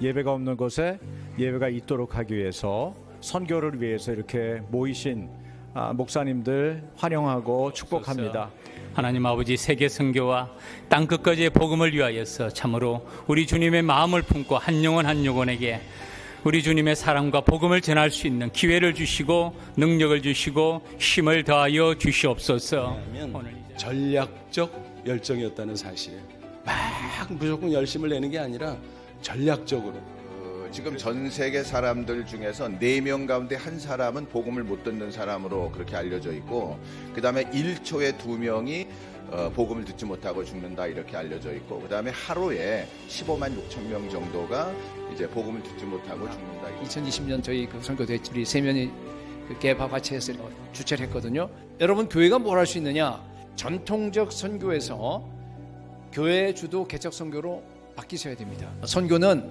예배가 없는 곳에 예배가 있도록 하기 위해서 선교를 위해서 이렇게 모이신 아, 목사님들 환영하고 축복합니다. 하나님 아버지 세계 선교와 땅 끝까지의 복음을 위하여서 참으로 우리 주님의 마음을 품고 한 영혼 한 영혼에게 우리 주님의 사랑과 복음을 전할 수 있는 기회를 주시고 능력을 주시고 힘을 더하여 주시옵소서. 전략적 열정이었다는 사실. 막 무조건 열심을 내는 게 아니라 전략적으로 어, 지금 전 세계 사람들 중에서 네 명 가운데 한 사람은 복음을 못 듣는 사람으로 그렇게 알려져 있고 그 다음에 1초에 두 명이 어, 복음을 듣지 못하고 죽는다 이렇게 알려져 있고 그 다음에 하루에 15만 6천 명 정도가 이제 복음을 듣지 못하고 죽는다. 2020년 저희 그 선교대 우리 세면이 그 개파과체에서 주최를 했거든요. 여러분 교회가 뭘 할 수 있느냐? 전통적 선교에서 교회 주도 개척 선교로 바뀌셔야 됩니다. 선교는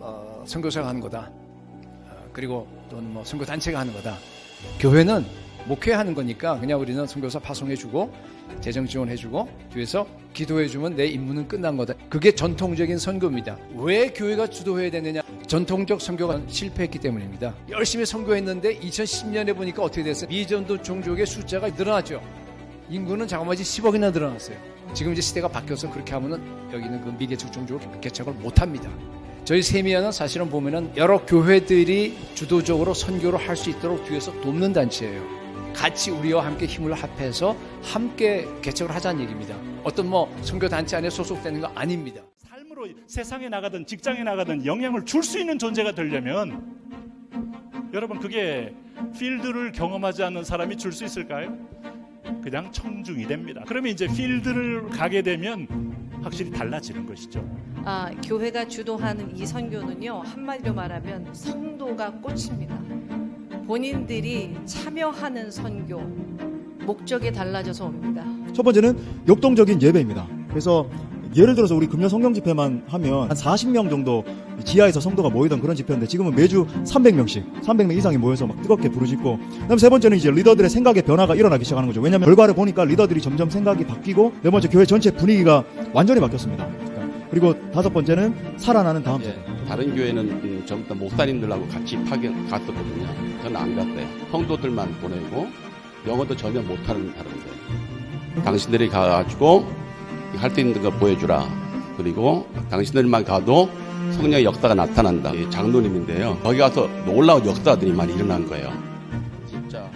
어, 선교사가 하는 거다. 어, 그리고 또는 뭐 선교 단체가 하는 거다. 교회는 목회하는 거니까 그냥 우리는 선교사 파송해주고 재정 지원해주고 뒤에서 기도해주면 내 임무는 끝난 거다. 그게 전통적인 선교입니다. 왜 교회가 주도해야 되느냐? 전통적 선교가 실패했기 때문입니다. 열심히 선교했는데 2010년에 보니까 어떻게 됐어요? 미전도 종족의 숫자가 늘어났죠. 인구는 자그마치 10억이나 늘어났어요. 지금 이제 시대가 바뀌어서 그렇게 하면은 여기는 그 미개척 종족을 개척을 못 합니다. 저희 세미야는 사실은 보면은 여러 교회들이 주도적으로 선교를 할 수 있도록 뒤에서 돕는 단체예요. 같이 우리와 함께 힘을 합해서 함께 개척을 하자는 얘기입니다. 어떤 뭐 선교 단체 안에 소속되는 거 아닙니다. 삶으로 세상에 나가든 직장에 나가든 영향을 줄 수 있는 존재가 되려면 여러분 그게 필드를 경험하지 않는 사람이 줄 수 있을까요? 그냥 청중이 됩니다. 그러면 이제 필드를 가게 되면 확실히 달라지는 것이죠. 아, 교회가 주도하는 이 선교는요 한마디로 말하면 성도가 꽃입니다. 본인들이 참여하는 선교 목적이 달라져서 옵니다. 첫 번째는 역동적인 예배입니다. 그래서 예를 들어서 우리 금요 성경 집회만 하면 한 40명 정도 지하에서 성도가 모이던 그런 집회인데 지금은 매주 300명씩, 300명 이상이 모여서 막 뜨겁게 부르짖고 그다음 세 번째는 이제 리더들의 생각의 변화가 일어나기 시작하는 거죠. 왜냐하면 결과를 보니까 리더들이 점점 생각이 바뀌고 네 번째 교회 전체 분위기가 완전히 바뀌었습니다. 그리고 다섯 번째는 살아나는 다음. 예, 다른 교회는 음, 전부 다 목사님들하고 같이 파견 갔었거든요. 저는 안 갔어요. 성도들만 보내고 영어도 전혀 못하는 사람들. 당신들이 가가지고 할 수 있는 거 보여주라. 그리고 당신들만 가도 성령의 역사가 나타난다. 이 장로님인데요. 거기 가서 놀라운 역사들이 많이 일어난 거예요. 진짜